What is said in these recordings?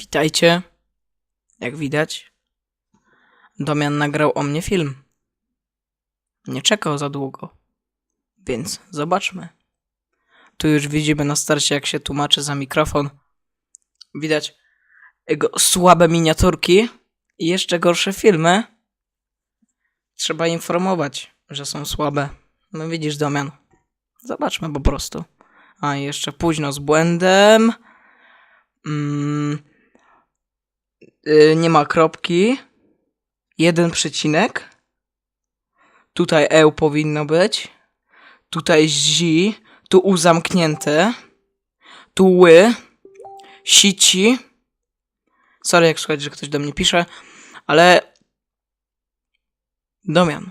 Witajcie. Jak widać, Domian nagrał o mnie film. Nie czekał za długo. Więc zobaczmy. Tu już widzimy na starcie, jak się tłumaczy za mikrofon. Widać jego słabe miniaturki i jeszcze gorsze filmy. Trzeba informować, że są słabe. No widzisz, Domian. Zobaczmy po prostu. A jeszcze późno z błędem. Mm, y, nie ma kropki. Jeden przecinek. Tutaj E powinno być. Tutaj zi. Tu U zamknięte. Tu ły. Sici. Sorry, jak słuchać, że ktoś do mnie pisze, ale. Domian.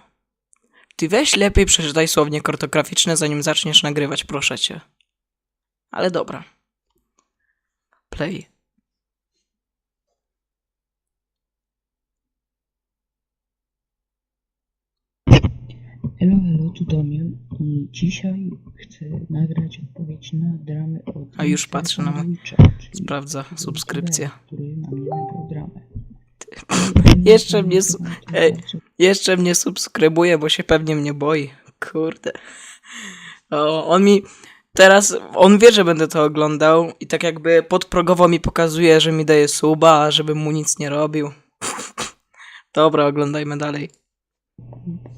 Ty weź lepiej przeczytaj słownik ortograficzny, zanim zaczniesz nagrywać, proszę cię. Ale dobra. Play. Hello, hello, tu Damian i dzisiaj chcę nagrać odpowiedź na dramę od A już patrzę na mój- Sprawdza który na mnie nagrał dramę. Jeszcze mnie ej. Jeszcze mnie subskrybuje, bo się pewnie mnie boi. Kurde. O, on mi. Teraz on wie, że będę to oglądał i tak jakby podprogowo mi pokazuje, że mi daje suba, żebym mu nic nie robił. Dobra, oglądajmy dalej.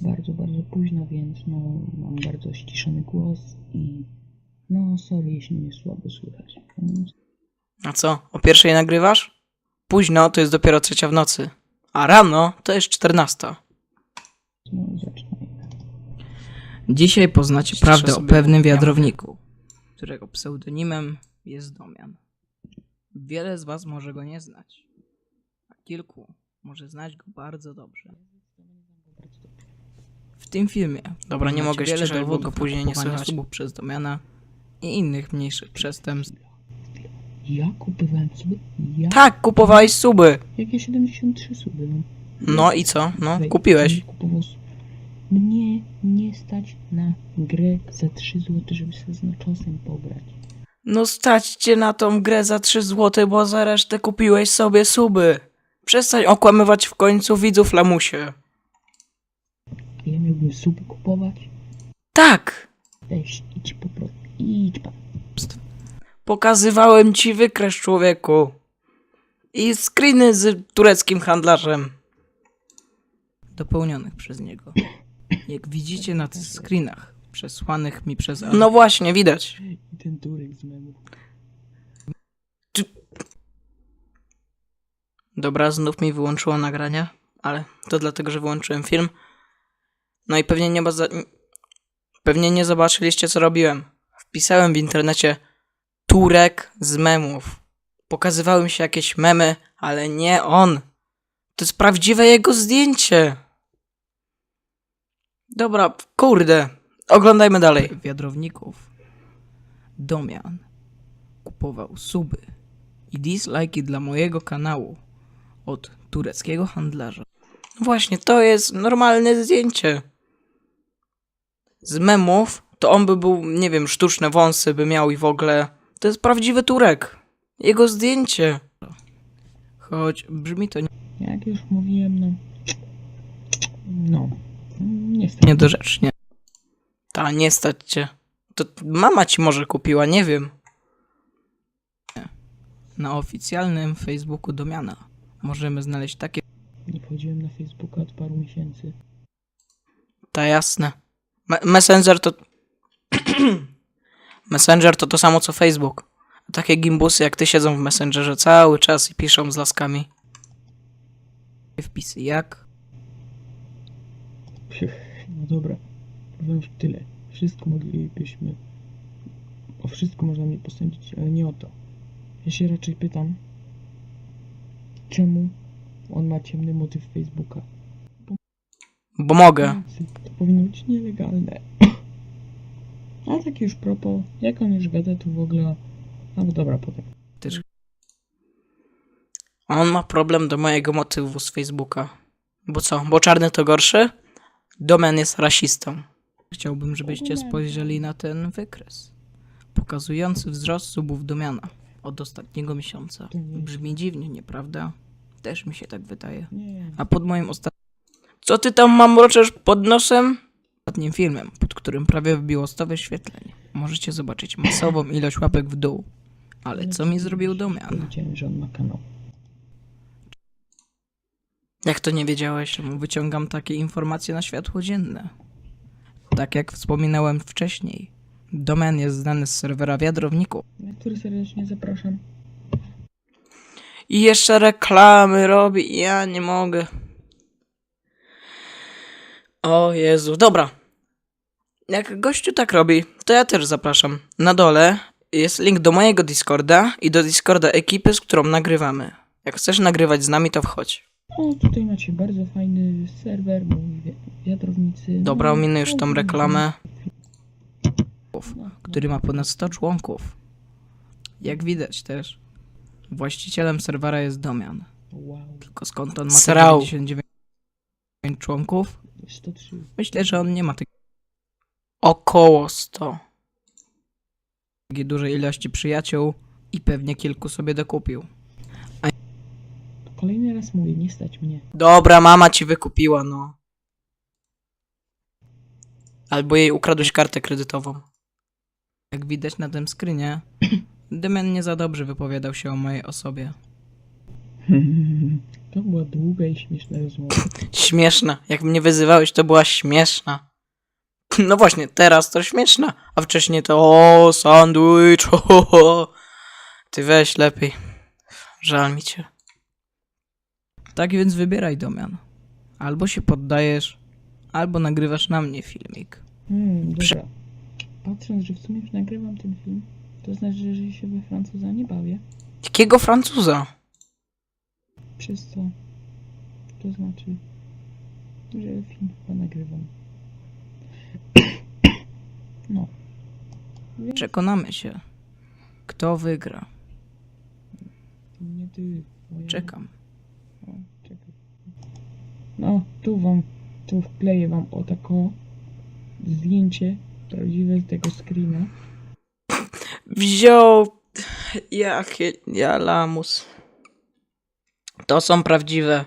Bardzo, bardzo późno, więc no mam bardzo ściszony głos i no sorry, jeśli mnie słabo słychać. A co? O pierwszej nagrywasz? Późno to jest dopiero trzecia w nocy. A rano to jest czternasta. No. Dzisiaj poznacie Ściszę prawdę o pewnym wiadrowniku, którego pseudonimem jest Domian. Wiele z was może go nie znać, a kilku może znać go bardzo dobrze. W tym filmie Dobra, nie mogę wiele ściszać, bo dowodów go później nie słychać. subów przez Domiana i innych mniejszych przestępstw. Ja kupowałem suby? Ja? Tak, kupowałeś suby! Jakie 73 suby? No. No i co? No, Wej, kupiłeś. Mnie nie stać na grę za 3 zł, żeby sobie z naczosem pobrać. No stać cię na tą grę za 3 zł, bo za resztę kupiłeś sobie suby. Przestań okłamywać w końcu widzów lamusie. Ja miałbym suby kupować? Tak! Weź, idź po prostu. Idź pan. Pokazywałem ci wykres człowieku. I screeny z tureckim handlarzem. Dopełnionych przez niego. Jak widzicie na tych screenach, przesłanych mi przez... No właśnie, widać. I ten turek z memów. Dobra, znów mi wyłączyło nagrania, ale to dlatego, że wyłączyłem film. No i pewnie nie, pewnie nie zobaczyliście, co robiłem. Wpisałem w internecie Turek z memów. Pokazywały mi się jakieś memy, ale nie on. To jest prawdziwe jego zdjęcie. Dobra, kurde. Oglądajmy dalej. Wiadrowników. Domian kupował suby i dislike'i dla mojego kanału od tureckiego handlarza. Właśnie, to jest normalne zdjęcie. Z memów to on by był, nie wiem, sztuczne wąsy by miał i w ogóle. To jest prawdziwy Turek. Jego zdjęcie. Choć brzmi to Jak już mówiłem, no... No. Niestety. niedorzecznie. Ta, nie stać cię. To mama ci może kupiła, nie wiem. Na oficjalnym Facebooku Domiana możemy znaleźć takie Nie wchodziłem na Facebooka od paru miesięcy. Ta jasne. Me- Messenger to. Messenger to to samo co Facebook. Takie gimbusy jak ty siedzą w Messengerze cały czas i piszą z laskami. Wpisy jak? No dobra. Powiem już tyle. Wszystko moglibyśmy... O wszystko można mnie posądzić, ale nie o to. Ja się raczej pytam, czemu on ma ciemny motyw Facebooka? Bo mogę. Powinno być nielegalne. A tak już propos, jak on już gada tu w ogóle... No dobra, potem. On ma problem do mojego motywu z Facebooka. Bo co? Bo czarny to gorszy? Domen jest rasistą. Chciałbym, żebyście spojrzeli na ten wykres. Pokazujący wzrost subów Domiana. od ostatniego miesiąca. Brzmi dziwnie, nieprawda? Też mi się tak wydaje. A pod moim ostatnim... Co ty tam mamroczesz pod nosem? Ostatnim filmem, pod którym prawie wbiło 100 wyświetleń. Możecie zobaczyć masową ilość łapek w dół. Ale co mi zrobił Domian? Powiedziałem, że on ma kanał. Jak to nie wiedziałeś, wyciągam takie informacje na światło dzienne? Tak jak wspominałem wcześniej, Domian jest znany z serwera wiadrowników. Na który serdecznie zapraszam. I jeszcze reklamy robi, ja nie mogę. O Jezu, dobra. Jak gościu tak robi, to ja też zapraszam. Na dole jest link do mojego Discorda i do Discorda ekipy, z którą nagrywamy. Jak chcesz nagrywać z nami, to wchodź. O, tutaj macie bardzo fajny serwer, mój wi- wiatrownicy. Dobra, No, ominę już no, tą no, reklamę, no, no. który ma ponad 100 członków. Jak widać też, właścicielem serwera jest Domian. Wow, Tylko skąd on ma Srał. 99 członków? 103. Myślę, że on nie ma takiej Około 100. dużej ilości przyjaciół i pewnie kilku sobie dokupił. Kolejny raz mówię, nie stać mnie. Dobra, mama ci wykupiła, no. Albo jej ukradłeś kartę kredytową. Jak widać na tym screenie, Demian nie za dobrze wypowiadał się o mojej osobie. To była długa i śmieszna rozmowa. Śmieszna. Jak mnie wyzywałeś, to była śmieszna. No właśnie, teraz to śmieszna, a wcześniej to o, sandwich, ho, ho. Ty weź lepiej. Żal mi cię. Tak więc wybieraj, Domian. Albo się poddajesz, albo nagrywasz na mnie filmik. Hmm, dobra. Patrząc, że w sumie już nagrywam ten film, to znaczy, że się we Francuza nie bawię. Jakiego Francuza? Co? To znaczy, że film chyba nagrywam. No. Więc Przekonamy się, kto wygra. nie ty. moja- Czekam. O. No, tu wam, tu wkleję wam o tako zdjęcie prawdziwe z tego screena. Wziął. Jakie. Ja lamus. To są prawdziwe.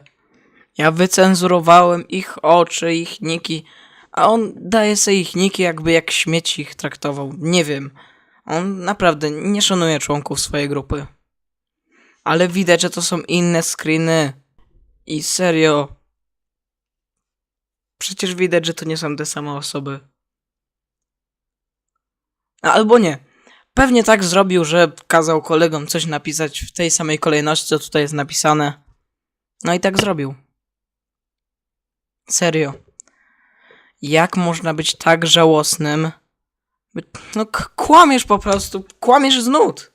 Ja wycenzurowałem ich oczy, ich niki, a on daje sobie ich niki, jakby jak śmieci ich traktował. Nie wiem. On naprawdę nie szanuje członków swojej grupy. Ale widać, że to są inne screeny. I serio. Przecież widać, że to nie są te same osoby. A Albo nie. Pewnie tak zrobił, że kazał kolegom coś napisać w tej samej kolejności, co tutaj jest napisane. No i tak zrobił. Serio. Jak można być tak żałosnym? No, kłamiesz po prostu. Kłamiesz z nut.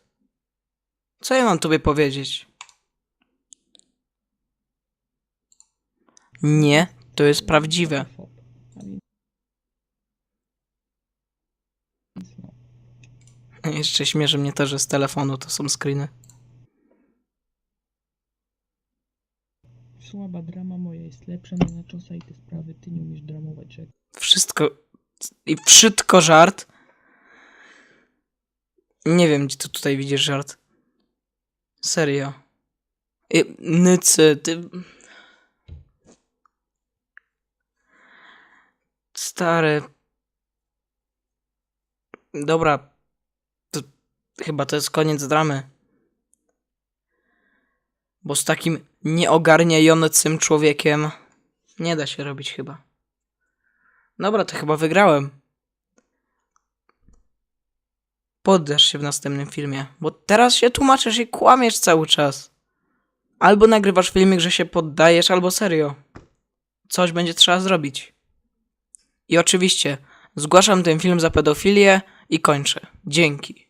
Co ja mam tobie powiedzieć? Nie, to jest prawdziwe. Jeszcze śmieszy mnie to, że z telefonu to są screeny. Słaba drama moja jest lepsza na naczosa i te sprawy ty nie umiesz dramować, że Wszystko. I wszystko żart. Nie wiem, gdzie ty tutaj widzisz żart. Serio. I, nycy, ty. Stary. Dobra. To, chyba to jest koniec dramy. Bo z takim nieogarniającym człowiekiem nie da się robić chyba. Dobra, to chyba wygrałem. Poddasz się w następnym filmie, bo teraz się tłumaczysz i kłamiesz cały czas. Albo nagrywasz filmik, że się poddajesz, albo serio. Coś będzie trzeba zrobić. I oczywiście, zgłaszam ten film za pedofilię i kończę. Dzięki.